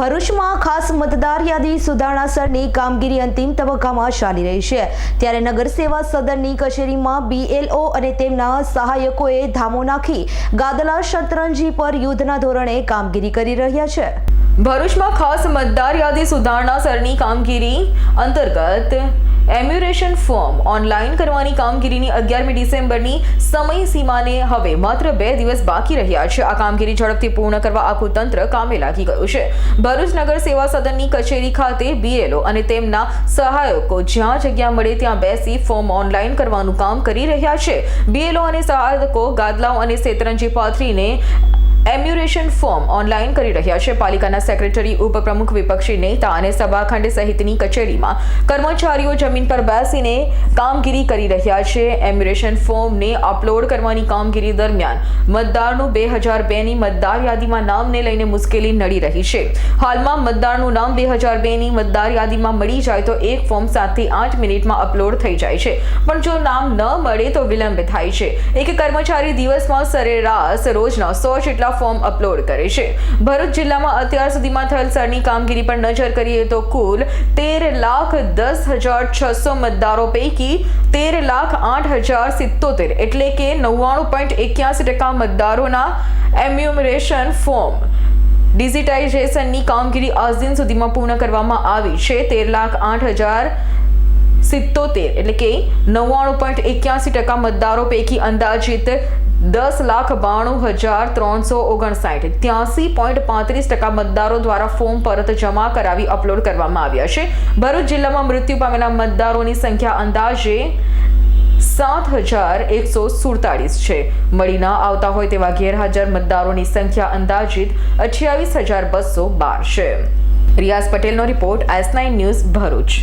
ભરૂચમાં ખાસ મતદાર યાદી સુધારણા સરની કામગીરી અંતિમ તબક્કામાં ચાલી રહી છે. ત્યારે નગર સેવા સદનની કચેરીમાં બીએલઓ અને તેમના સહાયકોએ ધામો નાખી ગાદલા શતરંજી પર યુદ્ધના ધોરણે કામગીરી કરી રહ્યા છે. ભરૂચમાં ખાસ મતદાર યાદી સુધારણા સરની કામગીરી અંતર્ગત એમ્યુરેશન ફોર્મ ઓનલાઈન કરવાની કામગીરીની અગિયારમી ડિસેમ્બરની સમય સીમાને હવે માત્ર બે દિવસ બાકી રહ્યા છે. આ કામગીરી ઝડપથી પૂર્ણ કરવા આખું તંત્ર કામે લાગી ગયું છે. ભરૂચ નગર સેવા સદનની કચેરી ખાતે બીએલઓ અને તેમના સહાયકો જ્યાં જગ્યા મળે ત્યાં બેસી ફોર્મ ઓનલાઈન કરવાનું કામ કરી રહ્યા છે. બીએલઓ અને સહાયકો ગાદલાઓ અને શેતરંજી પાથરીને એમ્યુરેશન ફોર્મ ઓનલાઈન કરી રહ્યા છે. પાલિકાના સેક્રેટરી, ઉપપ્રમુખ, વિપક્ષી નેતા અને સભાખંડ સહિતની કચેરીમાં કર્મચારીઓ જમીન પર બેસીને કામગીરી કરી રહ્યા છે. એમ્યુરેશન ફોર્મને અપલોડ કરવાની કામગીરી દરમિયાન મતદારનું બે હજાર બેની મતદાર યાદીમાં નામને લઈને મુશ્કેલી નડી રહી છે. હાલમાં મતદારનું નામ બે હજાર બેની મતદાર યાદીમાં મળી જાય તો એક ફોર્મ સાતથી આઠ મિનિટમાં અપલોડ થઈ જાય છે. પણ જો નામ ન મળે તો વિલંબ થાય છે. એક કર્મચારી દિવસમાં સરેરાશ રોજના સો જેટલા ફોર્મ અપલોડ કરે છે. ભરૂચ જિલ્લામાં અત્યાર સુધીમાં થયેલ સરની કામગીરી પર નજર કરીએ તો કુલ તેર લાખ દસ હજાર છસો મતદારો પૈકી તેર લાખ આઠ હજાર સિત્તોતેર એટલે કે નવ્વાણું પોઈન્ટ એક્યાસી ટકા મતદારોના એમ્યુમરેશન ફોર્મ ડિજિટાઇઝેશનની કામગીરી આજ દિન સુધીમાં પૂર્ણ કરવામાં આવી છે. તેર લાખ આઠ હજાર સિત્તોતેર એટલે કે નવ્વાણું પોઈન્ટ એક્યાસી ટકા મતદારો પૈકી અંદાજિત દસ લાખ બાણું હજાર ત્રણસો ઓગણસાઠ. ત્યાસી પોઈન્ટ પાંત્રીસ ટકા મતદારો દ્વારા ફોર્મ પરત જમા કરાવી અપલોડ કરવામાં આવ્યા છે. ભરૂચ જિલ્લામાં મૃત્યુ પામેલા મતદારોની સંખ્યા અંદાજે સાત હજાર એકસો સુડતાલીસ છે. મળી ન આવતા હોય તેવા ગેરહાજર મતદારોની સંખ્યા અંદાજિત અઠ્યાવીસ હજાર બસો બાર છે. રિયાઝ પટેલનો report S nine news Bharuch.